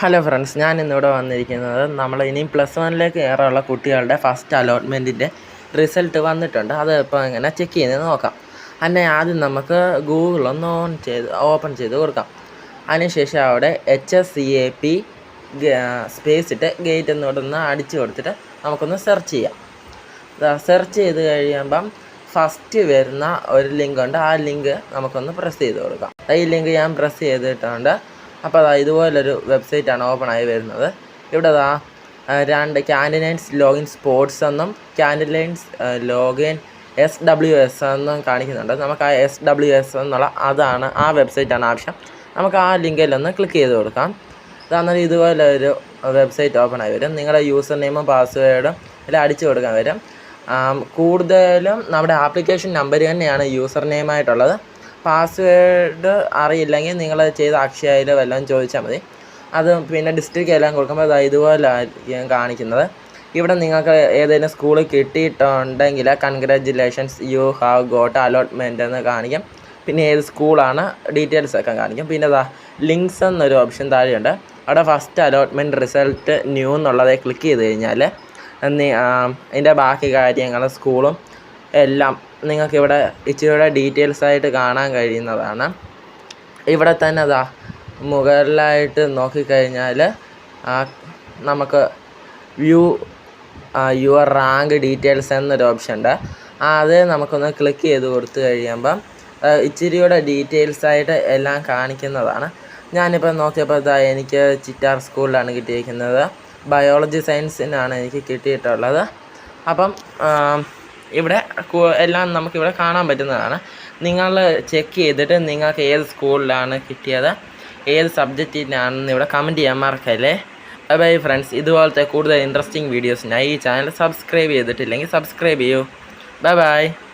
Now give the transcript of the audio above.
Hello friends ഞാൻ ഇന്നിവിടെ വന്നിരിക്കുന്നത് നമ്മൾ ഇനിയും പ്ലസ് വണ്ണിലേക്ക് കയറാനുള്ള കുട്ടികളുടെ ഫസ്റ്റ് അലോട്ട്മെന്റിന്റെ റിസൾട്ട് വന്നിട്ടുണ്ട്. അത് ഇപ്പോൾ എങ്ങനെ ചെക്ക് ചെയ്യുന്നത് നോക്കാം. അതിനെ ആദ്യം നമുക്ക് ഗൂഗിൾ ഒന്ന് ഓൺ ചെയ്ത് ഓപ്പൺ ചെയ്ത് കൊടുക്കാം. അതിനുശേഷം അവിടെ H S C A P space ഇട്ട് ഗേറ്റ് എന്നോട് ഒന്ന് അടിച്ചു കൊടുത്തിട്ട് നമുക്കൊന്ന് സെർച്ച് ചെയ്യാം. സെർച്ച് ചെയ്ത് കഴിയുമ്പം ഫസ്റ്റ് വരുന്ന ഒരു ലിങ്ക് ഉണ്ട്. ആ ലിങ്ക് നമുക്കൊന്ന് പ്രസ് ചെയ്ത് കൊടുക്കാം. ഈ ലിങ്ക് ഞാൻ പ്രസ് ചെയ്തിട്ടുണ്ട്. അപ്പോൾ അതാ ഇതുപോലൊരു വെബ്സൈറ്റാണ് ഓപ്പൺ ആയി വരുന്നത്. ഇവിടെ അതാ രണ്ട് കാൻഡിനൈൻസ് ലോഗിൻ സ്പോർട്സ് എന്നും ക്യാൻഡിലൈൻസ് ലോഗിൻ എസ് ഡബ്ല്യു എസ് എന്നും കാണിക്കുന്നുണ്ട്. നമുക്ക് ആ എസ് ഡബ്ല്യു എസ് എന്നുള്ള അതാണ് ആ വെബ്സൈറ്റാണ് ആവശ്യം. നമുക്ക് ആ ലിങ്കിൽ ഒന്ന് ക്ലിക്ക് ചെയ്ത് കൊടുക്കാം. അതാണെങ്കിൽ ഇതുപോലെ ഒരു വെബ്സൈറ്റ് ഓപ്പൺ ആയി വരും. നിങ്ങളുടെ യൂസർ നെയിമും പാസ്വേഡും എല്ലാം അടിച്ചു കൊടുക്കാൻ വരും. കൂടുതലും നമ്മുടെ ആപ്ലിക്കേഷൻ നമ്പർ തന്നെയാണ് യൂസർ നെയിമായിട്ടുള്ളത്. പാസ്വേഡ് അറിയില്ലെങ്കിൽ നിങ്ങൾ ചെയ്ത അക്ഷയയിൽ വല്ലതും ചോദിച്ചാൽ മതി. അത് പിന്നെ ഡിസ്ട്രിക്റ്റ് എല്ലാം കൊടുക്കുമ്പോൾ അത് ഇതുപോലെ ആയിരിക്കും കാണിക്കുന്നത്. ഇവിടെ നിങ്ങൾക്ക് ഏതെങ്കിലും സ്കൂളിൽ കിട്ടിയിട്ടുണ്ടെങ്കിൽ congratulations you have got allotment എന്ന് കാണിക്കും. പിന്നെ ഏത് സ്കൂളാണ് ഡീറ്റെയിൽസ് ഒക്കെ കാണിക്കും. പിന്നെ അതാ ലിങ്ക്സ് എന്നൊരു ഓപ്ഷൻ താഴെയുണ്ട്. അവിടെ ഫസ്റ്റ് അലോട്ട്മെന്റ് റിസൾട്ട് ന്യൂ എന്നുള്ളത് ക്ലിക്ക് ചെയ്ത് കഴിഞ്ഞാൽ അതിന്റെ ബാക്കി കാര്യങ്ങൾ സ്കൂളും എല്ലാം നിങ്ങൾക്ക് ഇവിടെ ഇച്ചിരിയുടെ ഡീറ്റെയിൽസ് ആയിട്ട് കാണാൻ കഴിയുന്നതാണ്. ഇവിടെ തന്നെ അതാ മുകളിലായിട്ട് നോക്കിക്കഴിഞ്ഞാൽ നമുക്ക് വ്യൂ യുവർ റാങ്ക് ഡീറ്റെയിൽസ് എന്നൊരു ഓപ്ഷൻ ഉണ്ട് അത് നമുക്കൊന്ന് ക്ലിക്ക് ചെയ്ത് കൊടുത്തു കഴിയുമ്പം ഇച്ചിരിയുടെ ഡീറ്റെയിൽസ് ആയിട്ട് എല്ലാം കാണിക്കുന്നതാണ്. ഞാനിപ്പോൾ നോക്കിയപ്പോൾ ഇതാ എനിക്ക് ചിറ്റാർ സ്കൂളിലാണ് കിട്ടിയിരിക്കുന്നത്. ബയോളജി സയൻസിനാണ് എനിക്ക് കിട്ടിയിട്ടുള്ളത്. അപ്പം ഇവിടെ എല്ലാം നമുക്കിവിടെ കാണാൻ പറ്റുന്നതാണ്. നിങ്ങൾ ചെക്ക് ചെയ്തിട്ട് നിങ്ങൾക്ക് ഏത് സ്കൂളിലാണ് കിട്ടിയത് ഏത് സബ്ജക്റ്റിനാണെന്ന് ഇവിടെ കമന്റ് ചെയ്യാൻ മറക്കല്ലേ. ബൈ ഫ്രണ്ട്സ് ഇതുപോലത്തെ കൂടുതൽ ഇൻട്രസ്റ്റിംഗ് വീഡിയോസിനായി ഈ ചാനൽ സബ്സ്ക്രൈബ് ചെയ്തിട്ടില്ലെങ്കിൽ സബ്സ്ക്രൈബ് ചെയ്യൂ. Bye bye